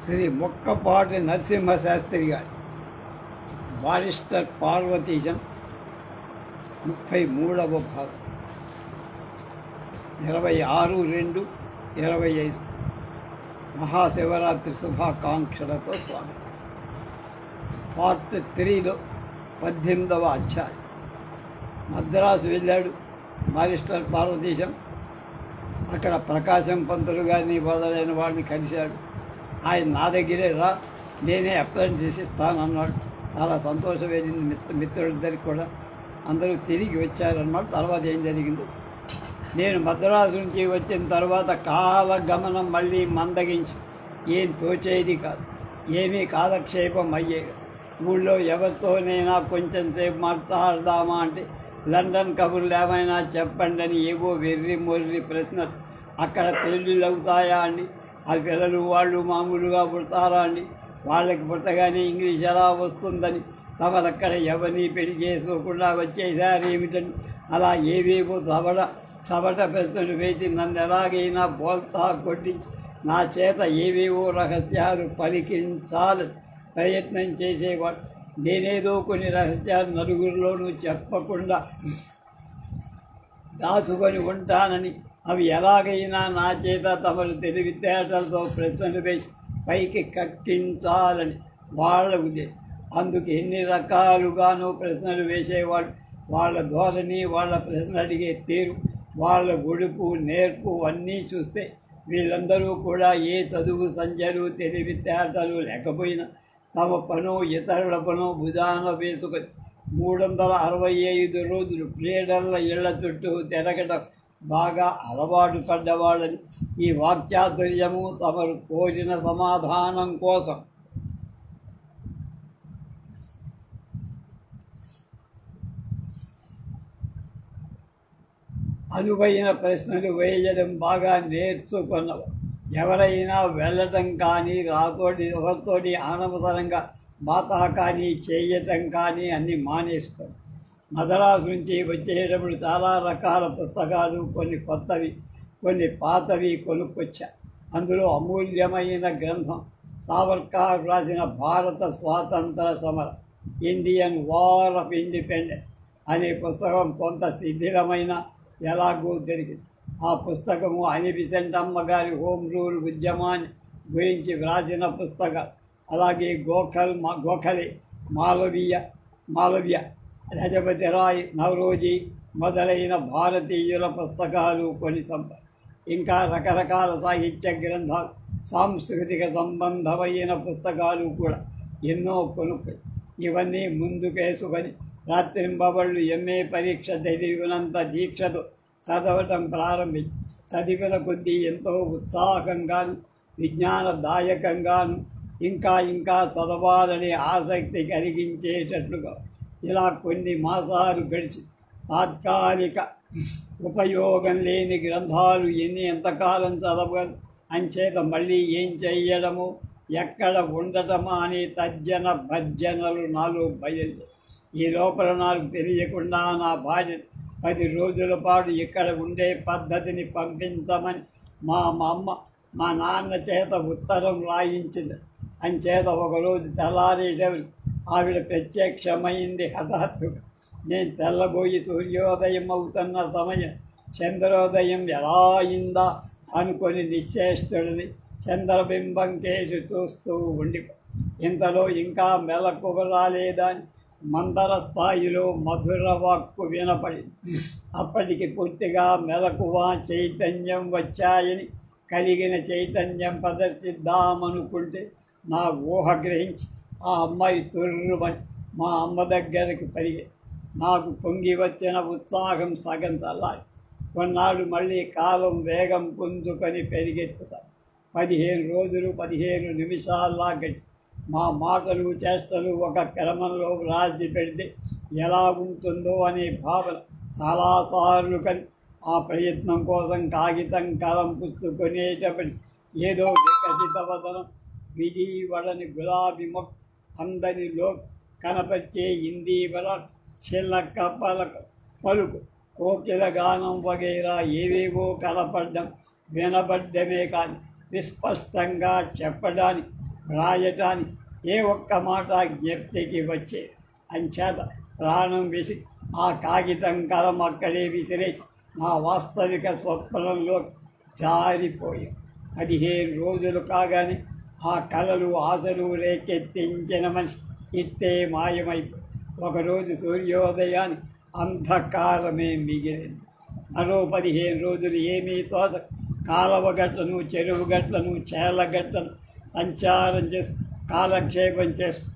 శ్రీ మొక్కపాటి నరసింహశాస్త్రి గారి బారిస్టర్ పార్వతీశం ముప్పై మూడవ భాగం. ఇరవై ఆరు రెండు ఇరవై ఐదు. మహాశివరాత్రి శుభాకాంక్షలతో స్వామి పార్ట్ త్రీలో పద్దెనిమిదవ అధ్యాయం. మద్రాసు వెళ్ళాడు బారిస్టర్ పార్వతీశం అక్కడ ప్రకాశం పంతులు గారిని మొదలైన వాడిని కలిశాడు. ఆయన నా దగ్గరే రా. నేనే అప్లైన్ చేసిస్తాను అన్నాడు. చాలా సంతోషం వేసింది మిత్ర మిత్రులిద్దరికి కూడా. అందరూ తిరిగి వచ్చారన్నాడు తర్వాత ఏం జరిగింది? నేను మద్రాసు నుంచి వచ్చిన తర్వాత కాలగమనం మళ్ళీ మందగించి. ఏం తోచేది కాదు. ఏమీ కాలక్షేపం అయ్యేది ఊళ్ళో ఎవరితోనైనా కొంచెం సేపు మాట్లాడదామా అంటే లండన్ కబుర్లు ఏమైనా చెప్పండి అని ఏవో వెర్రి మొర్రి ప్రశ్నలు. అక్కడ పెళ్ళిళ్ళు అవుతాయా? అని ఆ పిల్లలు వాళ్ళు మామూలుగా పుడతారా అని? వాళ్ళకి పుట్టగానే ఇంగ్లీష్ ఎలా వస్తుందని? తమరక్కడ ఎవరిని పెళ్ళి చేసుకోకుండా వచ్చేసారు ఏమిటని? అలా ఏవేవో తవడ చవట ప్రశ్నలు వేసి నన్ను ఎలాగైనా బోల్తా కొట్టించి నా చేత ఏవేవో రహస్యాలు పలికించాలి ప్రయత్నం చేసేవాడు. నేనేదో కొన్ని రహస్యాలు నలుగురిలోనూ చెప్పకుండా దాచుకొని ఉంటానని అవి ఎలాగైనా నా చేత తమరు తెలివితేటలతో ప్రశ్నలు వేసి పైకి కక్కించాలని వాళ్ళ ఉద్దేశం. అందుకు ఎన్ని రకాలుగానో ప్రశ్నలు వేసేవాడు. వాళ్ళ ధోరణి వాళ్ళ ప్రశ్నలు అడిగే తీరు వాళ్ళ ఒడుపు నేర్పు అన్నీ చూస్తే వీళ్ళందరూ కూడా ఏ చదువు సంధ్యలు తెలివితేటలు లేకపోయినా తమ పను ఇతరుల పను భుజాన వేసుకొని మూడు వందల అరవై ఐదు రోజులు క్రీడల ఇళ్ళ చుట్టూ తిరగడం బాగా అలవాటు పడ్డవాళ్ళని ఈ వాక్చాతుర్యము తమరు కోరిన సమాధానం కోసం. అనువైన ప్రశ్నలు వేయడం బాగా నేర్చుకున్నవ ఎవరైనా వెళ్ళటం కానీ రాతోటి ఎవరితోటి అనవసరంగా మాతా కానీ చేయటం కానీ అన్నీ మానేసుకోండి మద్రాసు నుంచి వచ్చేటప్పుడు చాలా రకాల పుస్తకాలు కొన్ని కొత్తవి కొన్ని పాతవి కొనుక్కొచ్చా. అందులో అమూల్యమైన గ్రంథం సావర్కర్ రాసిన భారత స్వాతంత్ర సమర ఇండియన్ వార్ ఆఫ్ ఇండిపెండెన్స్ అనే పుస్తకం కొంత శిథిలమైన ఎలాగో దొరికింది. ఆ పుస్తకము అనిబిసెంటమ్మ గారి హోమ్ రూల్ ఉద్యమాన్ని గురించి వ్రాసిన పుస్తకం. అలాగే గోఖల్ మా గోఖలే మాలవీయ మాలవ్య గజపతి రాయ్ నవరోజీ మొదలైన భారతీయుల పుస్తకాలు కొని సంప ఇంకా రకరకాల సాహిత్య గ్రంథాలు సాంస్కృతిక సంబంధమైన పుస్తకాలు కూడా ఎన్నో కొనుక్కు ఇవన్నీ ముందుకేసుకొని రాత్రింబవళ్ళు ఎంఏ పరీక్ష చదివినంత దీక్షతో చదవటం ప్రారంభించి చదివిన కొద్దీ ఎంతో ఉత్సాహంగాను విజ్ఞానదాయకంగాను ఇంకా ఇంకా చదవాలనే ఆసక్తి కలిగించేటట్లుగా ఇలా కొన్ని మాసాలు గడిచి తాత్కాలిక ఉపయోగం లేని గ్రంథాలు ఎన్ని ఎంతకాలం చదవగలను? అంచేత మళ్ళీ ఏం చెయ్యడము? ఎక్కడ ఉండటమా అని తజ్జన భజ్జనలు నాలుగు బయలు ఈ లోపల నాకు తెలియకుండా నా భార్య పది రోజుల పాటు ఇక్కడ ఉండే పద్ధతిని పంపించమని మా మా అమ్మ మా నాన్న చేత ఉత్తరం రాయించింది. అంచేత ఒకరోజు తెల్లారేసేవి ఆవిడ ప్రత్యక్షమైంది హఠాత్తుగా. నేను తెల్లబోయి సూర్యోదయం అవుతున్న సమయం. చంద్రోదయం ఎలా అయిందా? అనుకొని నిశ్చేష్టుడిని చంద్రబింబం కేసు చూస్తూ ఉండి ఇంతలో ఇంకా మెలకు రాలేదని మందర స్థాయిలో మధుర వాక్కు వినపడింది. అప్పటికి పూర్తిగా మెలకువ చైతన్యం వచ్చాయని కలిగిన చైతన్యం ప్రదర్శిద్దామనుకుంటే నా ఊహ గ్రహించి ఆ అమ్మాయి తొర్రుమని మా అమ్మ దగ్గరికి పరిగి. నాకు పొంగి వచ్చిన ఉత్సాహం సగం చల్లాలి కొన్నాళ్ళు మళ్ళీ కాలం వేగం పుంజుకొని పెరిగెత్తుతారు పదిహేను రోజులు పదిహేను నిమిషాల్లా గడి. మా మాటలు చేష్టలు ఒక క్రమంలో రాజీ పెడితే ఎలా ఉంటుందో అనే భావన చాలాసార్లు కని ఆ ప్రయత్నం కోసం కాగితం కలం పుచ్చుకునేటప్పటి ఏదో వికసిత వదనం మిడివడని గులాబీ మొక్క అందరిలో కనపరిచే ఇందీవర చిల్లక పలక పలుకు కోకిల గానం వగైరా ఏవేవో కనపడ్డం వినబడ్డమే కానీ విస్పష్టంగా చెప్పడానికి రాయటానికి ఏ ఒక్క మాట జ్ఞప్తికి వచ్చే అంచేత ప్రాణం విసి ఆ కాగితం కలం అక్కడే విసిరేసి నా వాస్తవిక స్వప్నంలో జారిపోయి పదిహేను రోజులు కాగానే ఆ కలలు ఆశలు రేకెత్తించిన మనిషి ఇట్టే మాయమైపోయి ఒకరోజు సూర్యోదయాన్ని అంధకారమే మిగిలింది. మరో పదిహేను రోజులు ఏమీ తోచ కాలవ గట్లను చెరువు గట్లను చేల గట్లను సంచారం చేస్తూ కాలక్షేపం చేస్తూ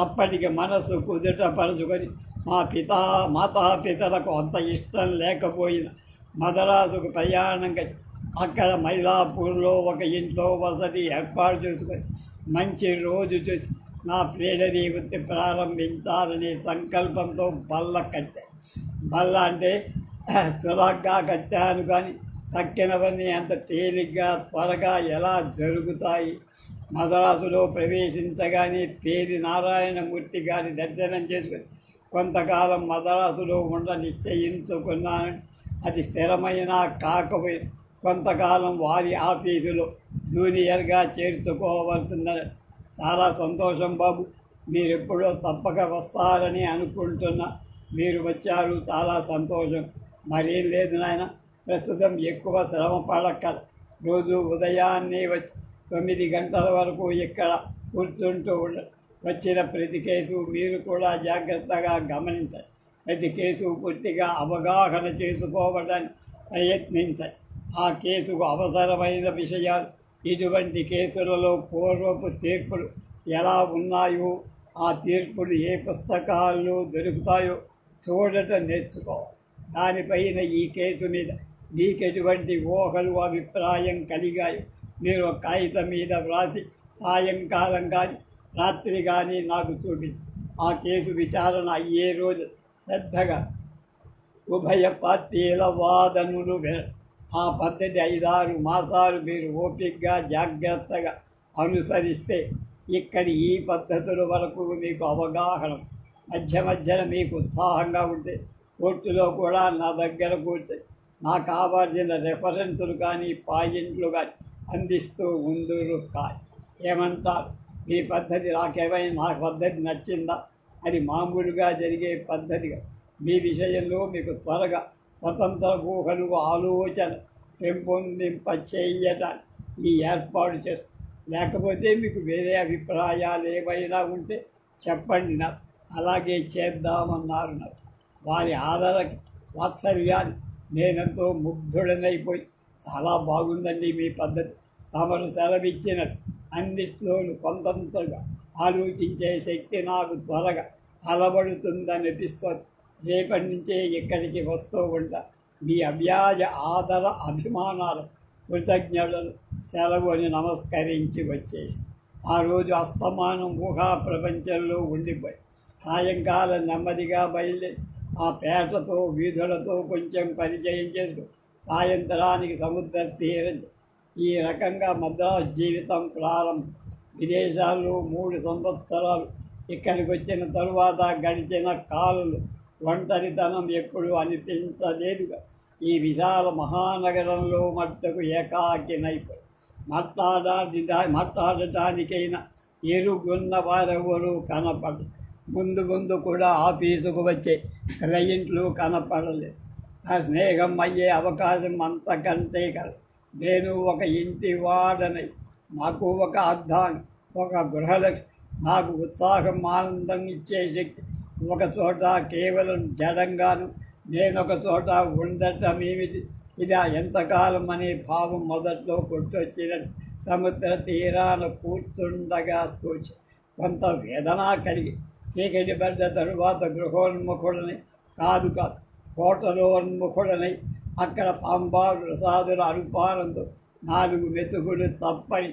అప్పటికి మనసు కుదుట పరుచుకొని మా పితా మాతాపితలకు అంత ఇష్టం లేకపోయినా మదరాసుకు ప్రయాణంగా అక్కడ మైలాపూర్లో ఒక ఇంట్లో వసతి ఏర్పాటు చేసుకొని మంచి రోజు చూసి నా ప్రేరణి వృత్తి ప్రారంభించాలనే సంకల్పంతో బల్ల కట్టా. బల్ల అంటే సులభంగా కట్టాను కానీ తక్కినవన్నీ అంత తేలిగ్గా త్వరగా ఎలా జరుగుతాయి? మద్రాసులో ప్రవేశించగానే పేరు నారాయణమూర్తి గారి దర్శనం చేసుకుని కొంతకాలం మద్రాసులో ఉండ నిశ్చయించుకున్నాను. అది స్థిరమైన కాకపోయింది. కొంతకాలం వారి ఆఫీసులో జూనియర్గా చేర్చుకోవాల్సిందని. చాలా సంతోషం బాబు. మీరెప్పుడో తప్పక వస్తారని అనుకుంటున్నా. మీరు వచ్చారు చాలా సంతోషం. మరేం లేదు నాయన. ప్రస్తుతం ఎక్కువ శ్రమ పడక్క రోజు ఉదయాన్నే వచ్చి తొమ్మిది గంటల వరకు ఇక్కడ కూర్చుంటూ ఉండ వచ్చిన ప్రతి కేసు మీరు కూడా జాగ్రత్తగా గమనించండి ప్రతి కేసు పూర్తిగా అవగాహన చేసుకోవడానికి ప్రయత్నించండి ఆ కేసుకు అవసరమైన విషయాలు ఇటువంటి కేసులలో పూర్వపు తీర్పులు ఎలా ఉన్నాయో ఆ తీర్పులు ఏ పుస్తకాల్లో దొరుకుతాయో చూడటం నేర్చుకోవాలి దానిపైన ఈ కేసు మీద మీకు ఎటువంటి ఊహలు అభిప్రాయం కలిగాయో. మీరు ఒక కాగితం మీద వ్రాసి సాయంకాలం కానీ రాత్రి కానీ నాకు చూపించి. ఆ కేసు విచారణ అయ్యే రోజు. శ్రద్ధగా. ఉభయ పార్టీల వాదనలు వినడం ఆ పద్ధతి ఐదారు మాసాలు మీరు ఓపికగా జాగ్రత్తగా అనుసరిస్తే ఇక్కడి ఈ పద్ధతుల వరకు మీకు అవగాహన మధ్య మధ్యన మీకు ఉత్సాహంగా ఉంటే కోర్టులో కూడా నా దగ్గర కూర్చొని నాకు కావాల్సిన రెఫరెన్సులు కానీ పాయింట్లు కానీ అందిస్తూ ఉందురు కానీ ఏమంటారు? మీ పద్ధతి నాకేమైనా నా పద్ధతి నచ్చిందా? అది మామూలుగా జరిగే పద్ధతిగా మీ విషయంలో మీకు త్వరగా స్వతంత్ర ఊహలు ఆలోచన పెంపొందింపచేయట ఈ ఏర్పాటు చేస్తుంది లేకపోతే మీకు వేరే అభిప్రాయాలు ఏమైనా ఉంటే చెప్పండి నాకు అలాగే చేద్దామన్నారు నాకు వారి ఆదర వాత్సల్యాన్ని నేనెంతో ముగ్ధుడనైపోయి చాలా బాగుందండి మీ పద్ధతి. తమరు సెలవిచ్చినట్టు అన్నిట్లోనూ కొంతంతగా ఆలోచించే శక్తి నాకు త్వరగా అలవడుతుందనిపిస్తుంది రేపటి నుంచే ఇక్కడికి వస్తూ ఉంటా మీ అవ్యాజ ఆదర అభిమానాలు కృతజ్ఞతలు సెలవు అని నమస్కరించి వచ్చేసి. ఆ రోజు అస్తమానం ఊహా ప్రపంచంలో ఉండిపోయి. సాయంకాలం నెమ్మదిగా బయలుదేరి. ఆ పేటతో వీధులతో కొంచెం పరిచయం చేస్తూ సాయంత్రానికి సముద్ర తీరం. ఈ రకంగా మద్రాసు జీవితం ప్రారంభం. విదేశాల్లో మూడు సంవత్సరాలు. ఇక్కడికి వచ్చిన తరువాత గడిచిన కాలంలో ఒంటరితనం ఎప్పుడు అనిపించలేదుగా. ఈ విశాల మహానగరంలో మట్టుకు ఏకాకినైపోయి మాట్లాడాటి మాట్లాడటానికైనా ఎరుగున్న వారెవరూ కనపడదు ముందు ముందు కూడా ఆఫీసుకు వచ్చే క్లయింట్లు కనపడలేదు. ఆ స్నేహం అయ్యే అవకాశం అంతకంటే కదా నేను ఒక ఇంటి వాడనై నాకు ఒక అర్థాన్ని ఒక గృహలక్ష్మి. నాకు ఉత్సాహం ఆనందం ఇచ్చే శక్తి. ఒక చోట కేవలం జడంగాను నేనొక చోట ఉండటం ఏమిటి? ఇది ఎంతకాలం అనే భావం మొదట్లో కొట్టొచ్చిన సముద్ర తీరాన కూర్చుండగా తోచి కొంత వేదన కలిగి చీకటి పడ్డ తరువాత గృహోన్ముఖుడని కాదు కాదు కోటలో ఉన్ముఖుడనై అక్కడ పాంబారు ప్రసాదుల అనుపానంతో నాలుగు మెతుకులు చప్పని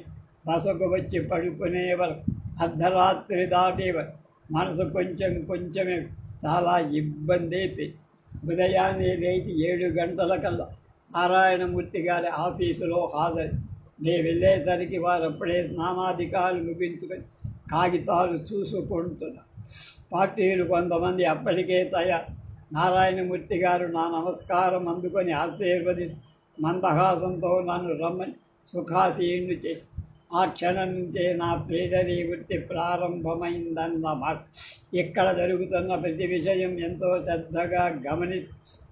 బసకు వచ్చి పడుకునేవారు అర్ధరాత్రి దాటేవారు. మనసు కొంచెం కొంచెమే చాలా ఇబ్బంది అయిపోయింది ఉదయాన్నే లేచి ఏడు గంటల కల్లా నారాయణమూర్తి గారి ఆఫీసులో హాజరు. నేను వెళ్ళేసరికి వారు అప్పుడే స్నానాధికారులు ముగించుకొని కాగితాలు చూసుకుంటున్నారు పార్టీలు కొంతమంది అప్పటికే తయారు. నారాయణమూర్తి గారు నా నమస్కారం అందుకొని ఆశీర్వదిస్తూ మందహాసంతో నన్ను రమ్మని సుఖాసీను చేసి ఆ క్షణం నుంచే నా ప్రేరణి వృత్తి ప్రారంభమైందన్నమాట ఇక్కడ జరుగుతున్న ప్రతి విషయం ఎంతో శ్రద్ధగా గమని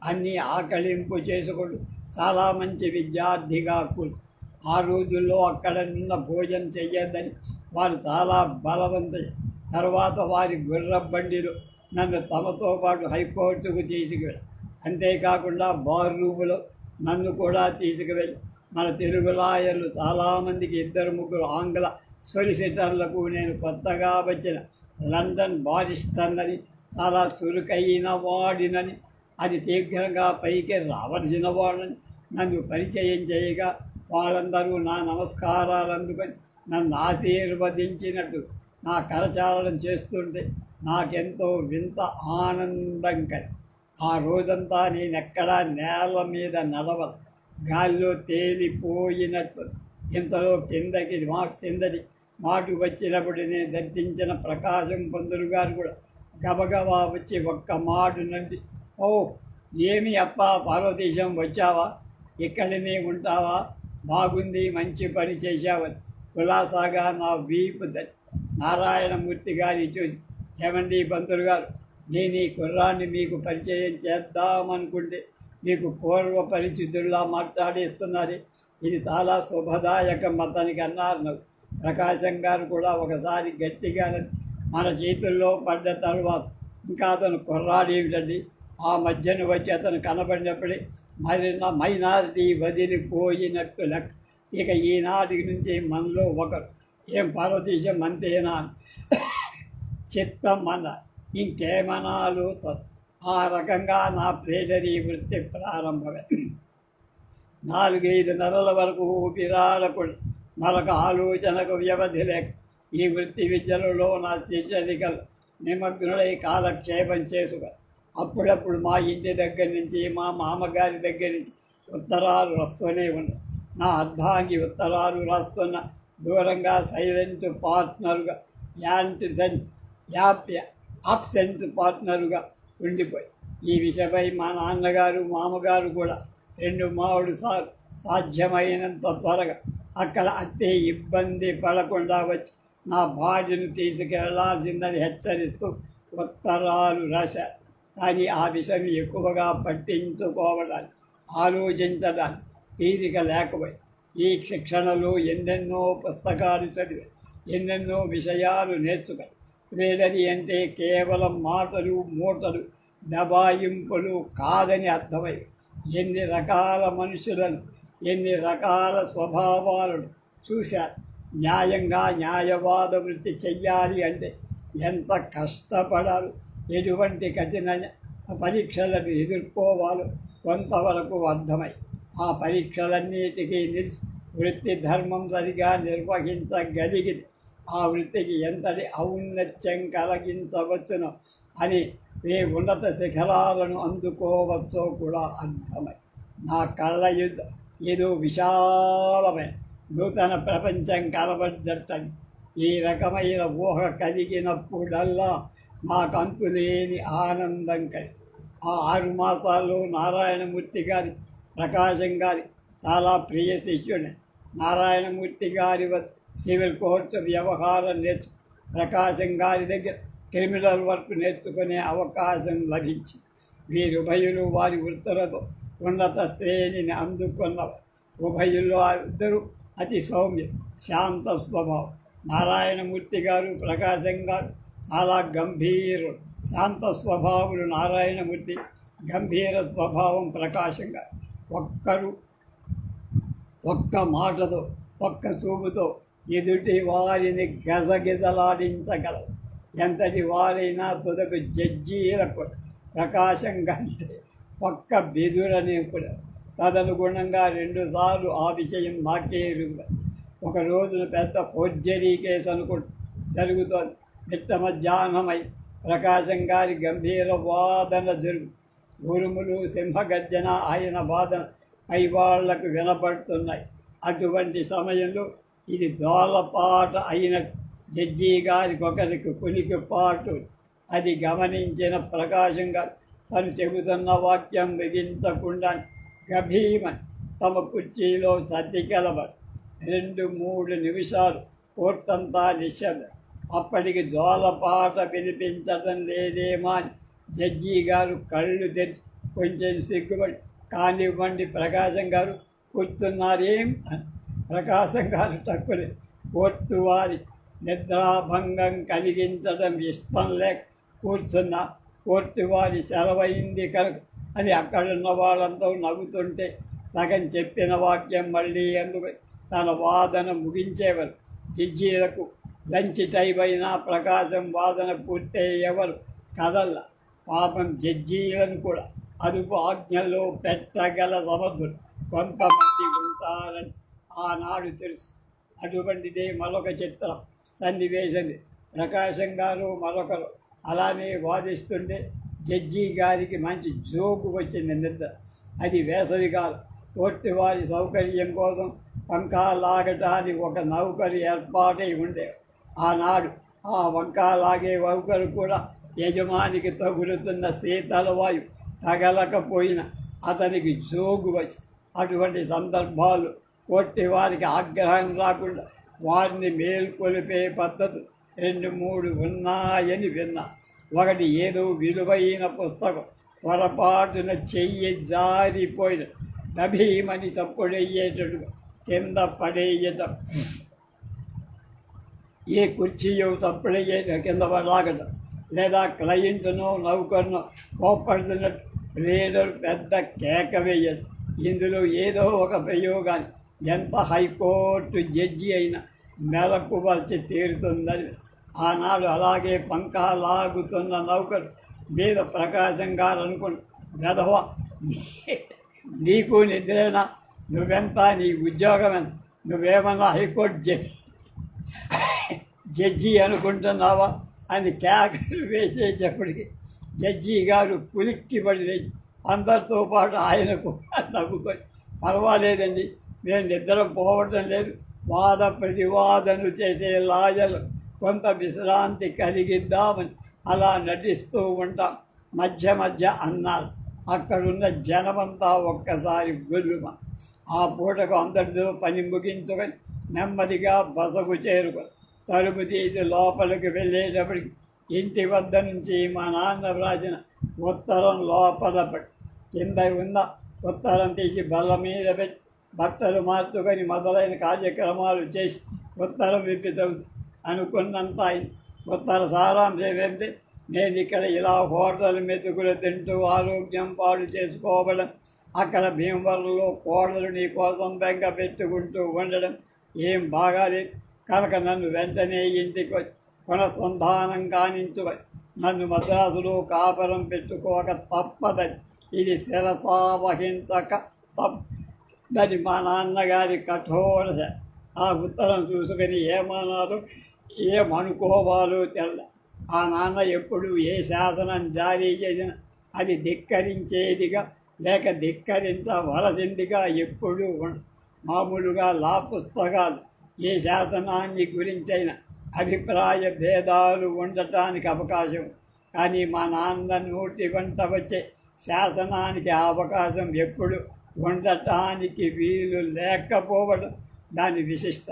అన్ని ఆకలింపు చేసుకుంటూ చాలా మంచి విద్యార్థిగా కూర్చు ఆ రోజుల్లో అక్కడ నిన్న భోజనం చెయ్యొద్దని వారు చాలా బలవంతం తర్వాత వారి గుర్ర బండిలో నన్ను తమతో పాటు హైకోర్టుకు తీసుకువెళ్ళి అంతేకాకుండా బార్ రూములో నన్ను కూడా తీసుకువెళ్ళి మన తెలుగు లాయర్లు చాలామందికి ఇద్దరు ముగ్గురు ఆంగ్ల సొలిసిటర్లకు నేను కొత్తగా వచ్చిన లండన్ బారిస్టర్నని చాలా చురుకైన వాడినని అది తీవ్రంగా పైకి రావలసిన వాడని నన్ను పరిచయం చేయగా వాళ్ళందరూ నా నమస్కారాలు అందుకొని నన్ను ఆశీర్వదించినట్టు నా కరచాలనం చేస్తుంటే నాకెంతో వింత ఆనందం కలి ఆ రోజంతా నేను ఎక్కడా నేల మీద నడవల గాల్లో తేలిపోయినట్టు ఇంతలో కిందకి మాకు సిందరి మాటు వచ్చినప్పుడు నేను దర్శించిన ప్రకాశం పంతులు గారు కూడా గబగబా వచ్చి ఒక్క మాటు నంది ఓ ఏమి అప్ప పార్వతీశం వచ్చావా? ఇక్కడనే ఉంటావా? బాగుంది మంచి పని చేశావని కులాసాగా నా వీపు ద- నారాయణమూర్తి గారి చూసి ఏమండి పంతులు గారు నేను ఈ కుర్రాన్ని మీకు పరిచయం చేద్దామనుకుంటే మీకు పూర్వ పరిచితుల్లా మాట్లాడిస్తున్నది ఇది చాలా శుభదాయకం అతనికి అన్నారు. ప్రకాశం గారు కూడా ఒకసారి గట్టిగా మన చేతుల్లో పడ్డ తర్వాత ఇంకా అతను కుర్రాడేమిటండి ఆ మధ్యన వచ్చి అతను కనబడినప్పుడే మరి నా మైనారిటీ వదిలిపోయినట్టు లెక్క. ఇక ఈనాటి నుంచి మనలో ఒకరు ఏం పార్వతీశం అంతేనా? చిత్తం అన్న ఇంకేమనాలు ఆ రకంగా నా ప్రేజరీ వృత్తి ప్రారంభమే. నాలుగైదు నెలల వరకు ఊపిరాడకుండా మరొక ఆలోచనకు వ్యవధి లేక ఈ వృత్తి విద్యలలో నా శిష్యరికలు నిమగ్నులై కాలక్షేపం చేసుక అప్పుడప్పుడు మా ఇంటి దగ్గర నుంచి మా మామగారి దగ్గర నుంచి ఉత్తరాలు వస్తూనే ఉన్నాయి నా అర్ధాంగి ఉత్తరాలు రాస్తున్న దూరంగా సైలెంట్ పార్ట్నర్గా యాంటిసెంట్ యాప్ అబ్సెంట్ పార్ట్నర్గా ఉండిపోయి. ఈ విషయమై మా నాన్నగారు మామగారు కూడా రెండు మావుడు సా సాధ్యమైనంత త్వరగా అక్కడ అట్టే ఇబ్బంది పడకుండా వచ్చి నా భార్యను తీసుకెళ్ళాల్సిందని హెచ్చరిస్తూ ఉత్తరాలు రాశారు. కానీ ఆ విషయం ఎక్కువగా పట్టించుకోవడానికి ఆలోచించడానికి తీరిక లేకపోయి ఈ శిక్షణలో ఎన్నెన్నో పుస్తకాలు చదివి ఎన్నెన్నో విషయాలు నేర్చుకొని ప్రేరణి అంటే కేవలం మాటలు మూటలు దబాయింపులు కాదని అర్థమై ఎన్ని రకాల మనుషులను ఎన్ని రకాల స్వభావాలను చూశారు న్యాయంగా న్యాయవాద వృత్తి చెయ్యాలి అంటే ఎంత కష్టపడాలి ఎటువంటి కఠిన పరీక్షలను ఎదుర్కోవాలో కొంతవరకు అర్థమై ఆ పరీక్షలన్నిటికీ నిలిచి వృత్తి ధర్మం సరిగా నిర్వహించగలిగి ఆ వృత్తికి ఎంతటి ఔన్నత్యం కలిగించవచ్చును అని ఈ ఉన్నత శిఖరాలను అందుకోవచ్చో కూడా అర్థమై. నా కళ్ళ యుద్ధ ఏదో విశాలమే. నూతన ప్రపంచం కనబడ్డట్టని ఈ రకమైన ఊహ కలిగినప్పుడల్లా నాకు అంతులేని ఆనందం కలిగి ఆ ఆరు మాసాల్లో నారాయణమూర్తి గారి ప్రకాశం గారి చాలా ప్రియ శిష్యుని. నారాయణమూర్తి గారి వద్ద సివిల్ కోర్టు వ్యవహారం నేర్చు ప్రకాశం గారి దగ్గర క్రిమినల్ వర్క్ నేర్చుకునే అవకాశం లభించి వీరు ఉభయులు వారి వృత్తులతో ఉన్నత శ్రేణిని అందుకున్నవారు. ఉభయుల్లో ఇద్దరు అతి సౌమ్య శాంత స్వభావం. నారాయణమూర్తి గారు ప్రకాశం గారు చాలా గంభీరు శాంత స్వభావులు నారాయణమూర్తి గంభీర స్వభావం ప్రకాశం గారు. ఒక్కరు ఒక్క మాటతో ఒక్క చూపుతో ఎదుటి వారిని గజగిజలాడించగలవు. ఎంతటి వారైనా తుదకు జడ్జీలకు ప్రకాశం కంటే పక్క బెదురనే కూడా తదనుగుణంగా రెండుసార్లు ఆ విషయం నాకే ఒక రోజున పెద్ద ఫోర్జరీ కేసు అనుకుంటు జరుగుతోంది. మిట్ట మధ్యాహ్నమై ప్రకాశం గారి గంభీర వాదన జరుగు. ఉరుములు సింహగర్జన ఆయన వాదన పై వాళ్ళకు వినపడుతున్నాయి. అటువంటి సమయంలో ఇది దోలపాట అయిన జడ్జి గారికి ఒకరికి అది గమనించిన ప్రకాశం గారు తను చెబుతున్న వాక్యం బిగించకుండా గభీమని తమ కుర్చీలో సర్ది రెండు మూడు నిమిషాలు కోర్టంతా నిశ్శబ్దం. అప్పటికి జోలపాట వినిపించటం లేదేమా అని జడ్జి గారు కళ్ళు తెరిచి కొంచెం సిగ్గుపడి కానివ్వండి ప్రకాశం గారు కూర్చున్నారేం? అని ప్రకాశం గారు టక్కుని కోర్టు వారి నిద్రాభంగం కలిగించడం ఇష్టం లేక కూర్చున్న. కోర్టు వారి సెలవైంది కనుక అని అక్కడున్న వాళ్ళంతా నవ్వుతుంటే సగం చెప్పిన వాక్యం మళ్ళీ ఎందుకు తన వాదన ముగించేవారు. జడ్జీలకు లంచ్ టైం అయినా ప్రకాశం వాదన పూర్తయ్యేవారు కదల్ల? పాపం జడ్జీలను కూడా అదుపు ఆజ్ఞలో పెట్టగల సమర్థులు. కొంతమంది ఉంటారని ఆనాడు తెలుసు. అటువంటిదే మరొక చిత్రం సన్నివేశం ప్రకాశం గారు మరొకరు. అలానే వాదిస్తుంటే జడ్జి గారికి మంచి జోకు వచ్చింది నిద్ర. అది వేసవి కాలం. కోర్టు వారి సౌకర్యం కోసం వంకా లాగటానికి ఒక నౌకరు ఏర్పాటై ఉండే ఆనాడు ఆ వంకా లాగే నౌకరు కూడా యజమానికి తగులుతున్న శీతల వాయు తగలకపోయిన అతనికి జోగు వచ్చి అటువంటి సందర్భాలు కొట్టి వారికి ఆగ్రహం రాకుండా వారిని మేల్కొలిపే పద్ధతి రెండు మూడు ఉన్నాయని విన్నా. ఒకటి ఏదో విలువైన పుస్తకం పొరపాటున చెయ్యి జారిపోయిన నభీమని తప్పుడయ్యేటట్టు కింద పడేయటం. ఏ కుర్చీయో తప్పుడయ్యే కింద పడలాగటం. లేదా క్లయింట్నో నౌకర్ను కోప్పడుతున్నట్టు లీడర్ పెద్ద కేక వేయదు ఇందులో ఏదో ఒక ప్రయోగాన్ని ఎంత హైకోర్టు జడ్జి అయినా మెలకువలసి తీరుతుందని ఆనాడు అలాగే పంకా లాగుతున్న నౌకరు మీద ప్రకాశం గారు అనుకుని నీకు నిద్రేనా? నువ్వెంత నీ ఉద్యోగం నువ్వేమన్నా హైకోర్టు జడ్జి జడ్జి అనుకుంటున్నావా? అని కేకలు వేసేటప్పటికి జడ్జి గారు కులిక్కి పడి లేచి అందరితో పాటు ఆయనకు నవ్వుకొని పర్వాలేదండి మేము నిద్ర పోవటం లేదు. వాద ప్రతివాదను చేసే లాయలు కొంత విశ్రాంతి కలిగిద్దామని అలా నటిస్తూ ఉంటాం మధ్య మధ్య అన్నారు. అక్కడున్న జనమంతా ఒక్కసారి గుర్రుమ. ఆ పూటకు అందరితో పని ముగించుకొని నెమ్మదిగా బసకు చేరుకొని తలుపు తీసి లోపలికి వెళ్ళేటప్పటికి ఇంటి వద్ద నుంచి మా నాన్న వ్రాసిన ఉత్తరం లోపల పెట్టి కింద ఉన్న ఉత్తరం తీసి బల్ల మీద పెట్టి బట్టలు మార్చుకొని మొదలైన కార్యక్రమాలు చేసి ఉత్తరం విప్పితం అనుకున్నంత ఉత్తర సారాంశం ఏంటి నేను ఇక్కడ ఇలా హోటల్ మెతుకులు తింటూ ఆరోగ్యం పాడు చేసుకోవడం అక్కడ భీమవరంలో కోడలు నీ కోసం బెంగ పెట్టుకుంటూ ఉండడం ఏం బాగాలేదు కనుక నన్ను వెంటనే ఇంటికి పునఃసంధానం కానించు నన్ను మద్రాసులో కాపురం పెట్టుకోక తప్పదని. ఇది శిరసా వహించక తప్పదని మా నాన్నగారి కఠోర ఆ ఉత్తరం చూసుకొని ఏమన్నారు? ఏమనుకోవాలో తెల్ల ఆ నాన్న ఎప్పుడు ఏ శాసనం జారీ చేసినా అది ధిక్కరించేదిగా లేక ధిక్కరించవలసిందిగా ఎప్పుడూ మామూలుగా లా పుస్తకాలు ఏ శాసనాన్ని గురించైనా అభిప్రాయ భేదాలు ఉండటానికి అవకాశం. కానీ మా నాన్న నోటి వెంట వచ్చే శాసనానికి ఆ అవకాశం ఎప్పుడు ఉండటానికి వీలు లేకపోవడం దాని విశిష్ట.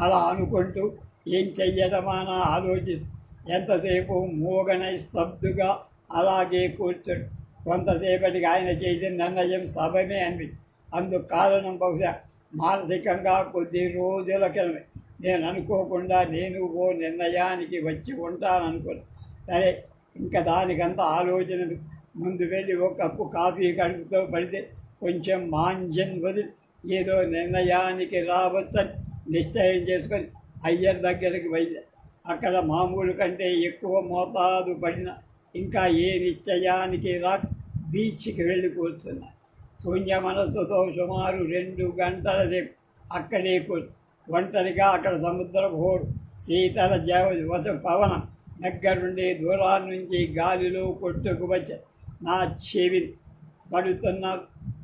అలా అనుకుంటూ ఏం చెయ్యడమానా ఆలోచిస్తూ ఎంతసేపు మూగనై స్తబ్దుగా అలాగే కూర్చోడు. కొంతసేపటికి ఆయన చేసిన నిర్ణయం సభమే అనిపి అందుకు కారణం బహుశా మానసికంగా కొద్ది రోజుల క్రితమే నేను అనుకోకుండా నేను ఓ నిర్ణయానికి వచ్చి ఉంటాననుకున్నా సరే ఇంకా దానికంత ఆలోచన ముందు వెళ్ళి ఒక కప్పు కాఫీ కడుపుతో పడితే కొంచెం మాంజన్ వదిలి ఏదో నిర్ణయానికి రావచ్చని నిశ్చయం చేసుకొని అయ్యర్ దగ్గరికి వెళ్ళి అక్కడ మామూలు కంటే ఎక్కువ మోతాదు పడిన ఇంకా ఏ నిశ్చయానికి రాక బీచ్కి వెళ్ళి కూర్చున్నా. శూన్య మనస్సుతో సుమారు రెండు గంటల సేపు అక్కడే కూర్చు ఒంటరిగా అక్కడ సముద్ర భోడు శీతల జవ వస పవనం దగ్గరుండి దూరాన్నించి నుంచి గాలిలో కొట్టుకు వచ్చి నా చెవిని పడుతున్న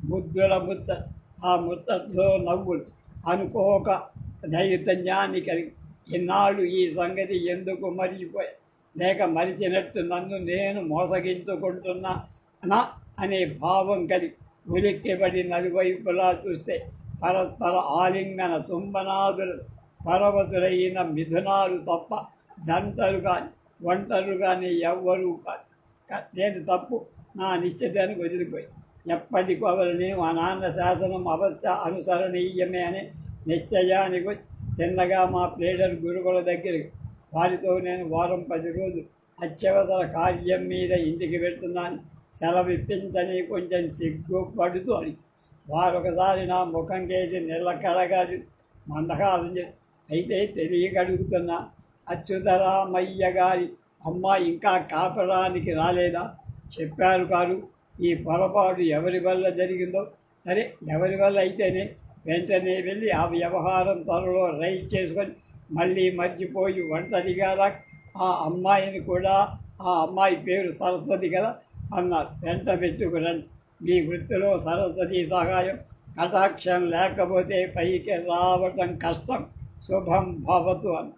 బుద్ధుల ముచ్చ ఆ ముచ్చట్లో నవ్వులు అనుకోక నైతన్యాన్ని కలిగి ఇన్నాళ్ళు ఈ సంగతి ఎందుకు మరిచిపోయా లేక మరిచినట్టు నన్ను నేను మోసగించుకుంటున్నా నా అనే భావం కలిగి ఉలిక్కిబడి నలువైపులా చూస్తే పరస్పర ఆలింగన తుంబనాదులు పరవతులైన మిథునాలు తప్ప జంటలు కానీ ఒంటరు కానీ ఎవ్వరూ కాదు. నేను తప్పు నా నిశ్చితానికి వదిలిపోయి ఎప్పటికొవలని మా నాన్న శాసనం అవస్థ అనుసరణీయమే అని నిశ్చయానికి తిన్నగా మా ప్లేడర్ గురుకుల దగ్గరికి. వారితో నేను వారం పది రోజులు అత్యవసర కార్యం మీద ఇంటికి వెళ్తున్నాను. సెలవిప్పించని కొంచెం సిగ్గుపడుతూ అని. వారొకసారి నా ముఖం కేసి నిలకడగా మందహాసం అయితే తెలియగడుగుతున్నా. అచ్యుతరామయ్య గారి అమ్మ ఇంకా కాపడానికి రాలేదా? చెప్పారు కారు. ఈ పొరపాటు ఎవరి వల్ల జరిగిందో సరే ఎవరి వల్ల అయితేనే వెంటనే వెళ్ళి ఆ వ్యవహారం త్వరలో రైట్ చేసుకొని మళ్ళీ మర్చిపోయి ఒంటరిగా రా. ఆ అమ్మాయిని కూడా ఆ అమ్మాయి పేరు సరస్వతి కదా అన్నారు. వెంట పెట్టుకురండి మీ వృత్తిలో సరస్వతి సహాయం కటాక్షం లేకపోతే పైకి రావటం కష్టం. శుభం భవతు అని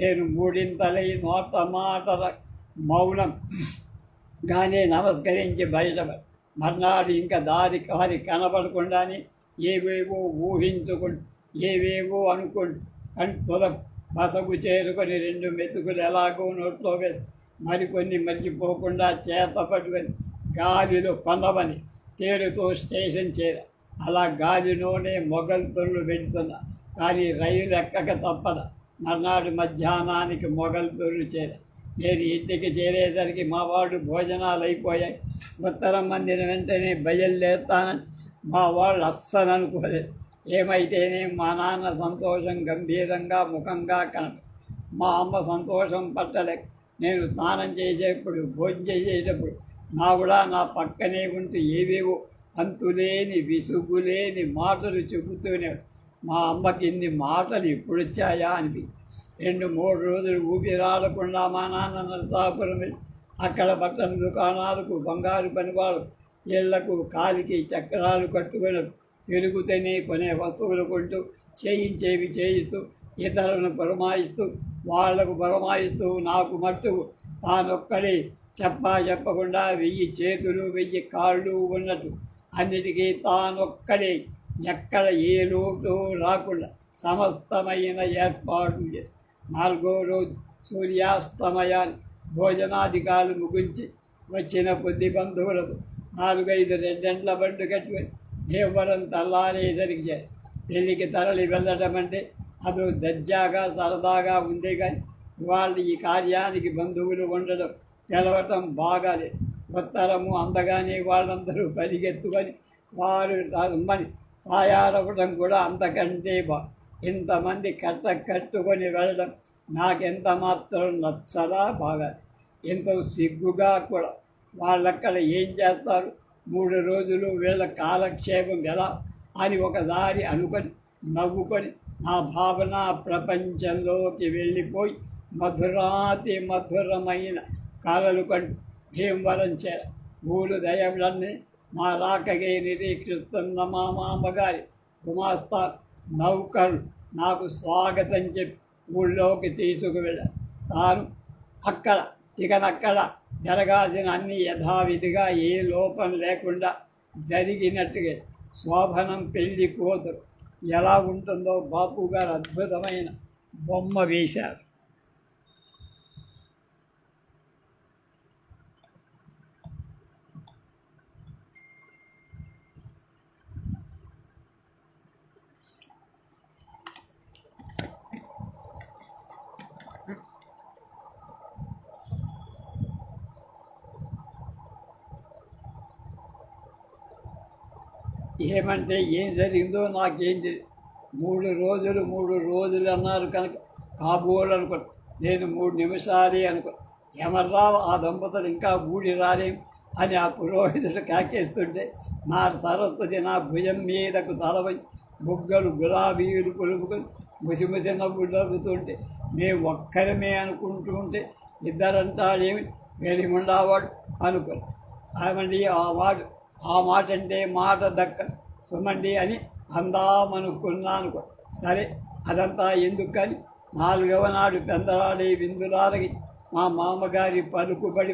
నేను మూడింతలై నోట మాటల మౌనం. గానే నమస్కరించి బయటపడి మర్నాడు ఇంకా దారి కారి కనబడకుండానే ఏవేవో ఊహించుకుంటూ ఏవేవో అనుకుంటూ. కంటుద బసకు చేరుకొని రెండు మెతుకులు ఎలాగో నోట్లో వేసి మరికొన్ని మర్చిపోకుండా చేత పట్టుకొని గాలిలో కొనవని తేరుతో స్టేషన్ చేర. అలా గాలిలోనే మొగల్తూరులు పెడుతున్నా కానీ రైలు ఎక్కక తప్పద. మర్నాడు మధ్యాహ్నానికి మొగల్ మొగల్తూరు చేరా. నేను ఇంటికి చేరేసరికి మా వాడు భోజనాలు అయిపోయాయి ఉత్తరం మందిన వెంటనే బయలుదేరుతానని మా వాళ్ళు అస్సలు అనుకోలేదు. ఏమైతేనే మా నాన్న సంతోషం గంభీరంగా ముఖంగా కన మా అమ్మ సంతోషం పట్టలేక నేను స్నానం చేసేప్పుడు భోజనం చేసేటప్పుడు నా కూడా నా పక్కనే ఉంటూ ఏవేవో అంతులేని విసుగులేని మాటలు చెబుతూనే మా అమ్మకి ఇన్ని మాటలు ఇప్పుడు వచ్చాయా అనిపి రెండు మూడు రోజులు ఊపిరాడకుండా మా నాన్న నరసాపురం అక్కడ బట్టల దుకాణాలకు బంగారు పనివాళ్ళు ఇళ్ళకు కాలికి చక్రాలు కట్టుకొని తిరుగుతూనే కొనే వస్తువులు కొంటూ చేయించేవి చేయిస్తూ ఇతరులను పురమాయిస్తూ వాళ్ళకు పురమాయిస్తూ నాకు మట్టుకు తానొక్కడే చెప్పా చెప్పకుండా వెయ్యి చేతులు వెయ్యి కాళ్ళు ఉన్నట్టు. అన్నిటికీ తానొక్కడే ఎక్కడ ఏ లోటు రాకుండా సమస్తమైన ఏర్పాటు నాలుగో రోజు సూర్యాస్తమయాన్ని భోజనాధికారులు ముగించి వచ్చిన కొద్ది బంధువులతో నాలుగైదు రెండెండ్ల బండు కట్టుకొని దేవరం తల్లారేసరికి చేరి పెళ్ళికి తరలి వెళ్ళటం అంటే అదో దర్జాగా సరదాగా ఉంది కానీ వాళ్ళు ఈ కార్యానికి బంధువులు ఉండడం గెలవటం బాగాలేదు. ఉత్తరము అందగానే వాళ్ళందరూ పరిగెత్తుకొని వారు రమ్మని తయారవ్వడం కూడా అంతకంటే బాగు ఇంతమంది కట్ట కట్టుకొని వెళ్ళడం నాకెంత మాత్రం నచ్చదా బాగా ఎంతో సిగ్గుగా కూడా. వాళ్ళక్కడ ఏం చేస్తారు? మూడు రోజులు వీళ్ళ కాలక్షేపం ఎలా అని ఒకసారి అనుకొని నవ్వుకొని నా భావన ప్రపంచంలోకి వెళ్ళిపోయి మధురాతి మధురమైన కళలు కంటూ భీమవరం చేర. ఊరు దయవులన్నీ మా రాకగే నిరీక్షిస్తున్న మా మామగారి గుమాస్తా నౌకరు నాకు స్వాగతం చెప్పి ఊళ్ళోకి తీసుకువెళ్ళ తాను అక్కడ ఇకనక్కడ జరగాల్సిన అన్ని యథావిధిగా ఏ లోపం లేకుండా జరిగినట్టుగా శోభనం పెళ్ళి కూతురు ఎలా ఉంటుందో బాపు గారు అద్భుతమైన బొమ్మ వేశారు. ఏమంటే ఏం జరిగిందో నాకేం మూడు రోజులు మూడు రోజులు అన్నారు కనుక కాబోలు అనుకో నేను మూడు నిమిషాలే అనుకో ఎమర్రావు ఆ దంపతులు ఇంకా బూడి రాలేం అని ఆ పురోహితుడు కాకేస్తుంటే నా సరస్వతి నా భుజం మీదకు తలవై బుగ్గలు గులాబీలు కొలుపుకొని ముసిముసి నవ్వులు నవ్వుతుంటే మేము ఒక్కరమే అనుకుంటూ ఉంటే ఇద్దరంటాడేమి వెలిముండావాడు అనుకోను ఏమండి ఆ వాడు ఆ మాట అంటే మాట దక్క సుమండి అని అందామనుకున్నాను సరే అదంతా ఎందుకు కానీ నాలుగవ నాడు పెందరాడే విందులారగి మా మామగారి పలుకుబడి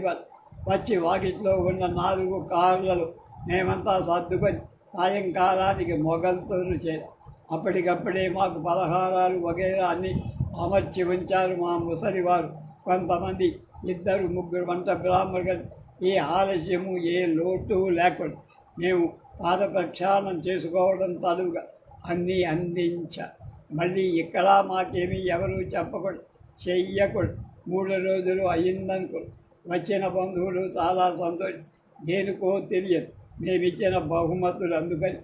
వచ్చి వాకిట్లో ఉన్న నాలుగు కార్లలో మేమంతా సర్దుకొని సాయంకాలానికి మొగల్తోనూ చేరాం. అప్పటికప్పుడే మాకు పలహారాలు వగైరా అన్ని అమర్చి ఉంచారు మా ముసలివారు. కొంతమంది ఇద్దరు ముగ్గురు వంట బ్రాహ్మణులు ఏ ఆలస్యము ఏ లోటు లేకుండా మేము పాద ప్రక్షాళనం చేసుకోవడం తలుగా అన్నీ అందించ. మళ్ళీ ఇక్కడ మాకేమీ ఎవరు చెప్పకూడదు చెయ్యకూడదు. మూడు రోజులు అయ్యిందనుకో వచ్చిన బంధువులు చాలా సంతోషం దేనికో తెలియదు. మేమిచ్చిన బహుమతులు అందుకని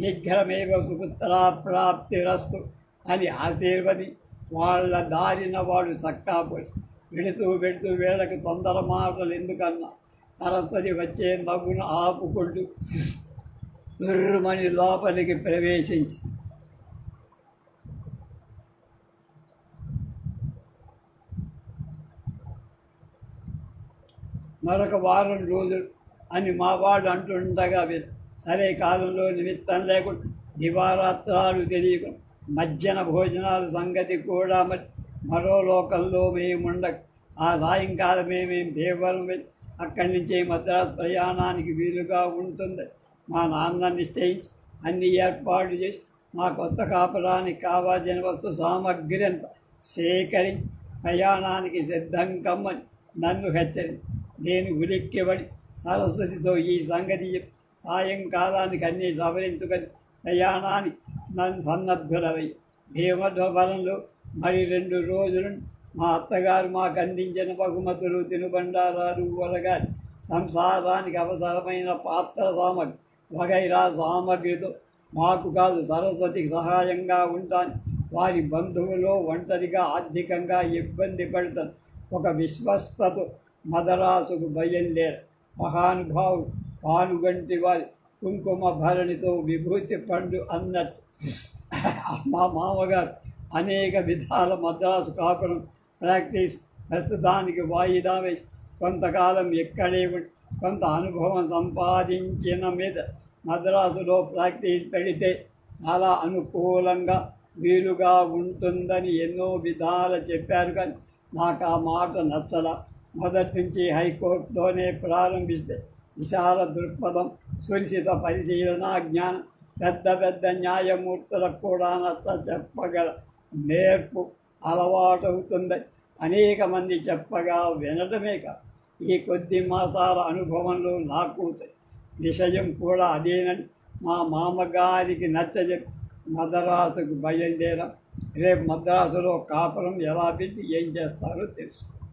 శీఘ్రమేవ సుపుత్రా ప్రాప్తిరస్తు అని ఆశీర్వది. వాళ్ళ దారిన వాడు చక్కాపోయి వెళుతూ వెళుతూ వేళకు తొందర మాటలు ఎందుకన్నా? సరస్వతి వచ్చే నవ్వును ఆపుకుంటూ దుర్మని లోపలికి ప్రవేశించి మరొక వారం రోజులు అని మావాడు అంటుండగా సరే కాలంలో నిమిత్తం లేకుండా దివారాత్రాలు తెలియకుండా మధ్యాహ్న భోజనాల సంగతి కూడా మరి మరో లోకంలో మేముండ ఆ సాయంకాలమే మేము దేవరం వెళ్ళి అక్కడి నుంచే మద్రాసు ప్రయాణానికి వీలుగా ఉంటుంది. మా నాన్న నిశ్చయించి అన్ని ఏర్పాట్లు చేసి మా కొత్త కాపురానికి కావాల్సిన వస్తు సామగ్రి అంతా సేకరించి ప్రయాణానికి సిద్ధం కమ్మని నన్ను హెచ్చరి నేను ఉలిక్కిబడి సరస్వతితో ఈ సంగతి చెప్పి సాయంకాలానికి అన్నీ సవరించుకొని ప్రయాణానికి నన్ను సన్నద్ధులవై భీమధ్వబలంలో మరి రెండు రోజులు మా అత్తగారు మాకు అందించిన బహుమతులు తినుబండారాలు వరగాలి. సంసారానికి అవసరమైన పాత్ర సామగ్రి వగైరా సామగ్రితో మాకు కాదు సరస్వతికి సహాయంగా ఉంటాను. వారి బంధువులో ఒంటరిగా ఆర్థికంగా ఇబ్బంది పడతాను ఒక విశ్వస్తతో మదరాసుకు బయలుదేరు మహానుభావుడు పానుగంటి వారి కుంకుమ భరణితో విభూతి పండు అన్నట్టు. మా మామగారు అనేక విధాల మద్రాసు కాపురం ప్రాక్టీస్ ప్రస్తుతానికి వాయిదా వేసి కొంతకాలం ఎక్కడే కొంత అనుభవం సంపాదించిన మీద మద్రాసులో ప్రాక్టీస్ పెడితే చాలా అనుకూలంగా వీలుగా ఉంటుందని ఎన్నో విధాలు చెప్పారు కానీ నాకు ఆ మాట నచ్చల. మొదటి నుంచి హైకోర్టులోనే ప్రారంభిస్తే విశాల దృక్పథం సురిసిత పరిశీలన జ్ఞానం పెద్ద పెద్ద న్యాయమూర్తులకు కూడా నచ్చ చెప్పగల. నేర్పు అలవాటవుతుంది. అనేక మంది చెప్పగా వినటమే కాదు. ఈ కొద్ది మాసాల అనుభవంలో నాకు విషయం కూడా అదేనని మా మామగారికి నచ్చజెప్పి మద్రాసుకు బయలుదేరం. రేపు మద్రాసులో కాపురం ఎలా పెట్టి ఏం చేస్తారో తెలుసు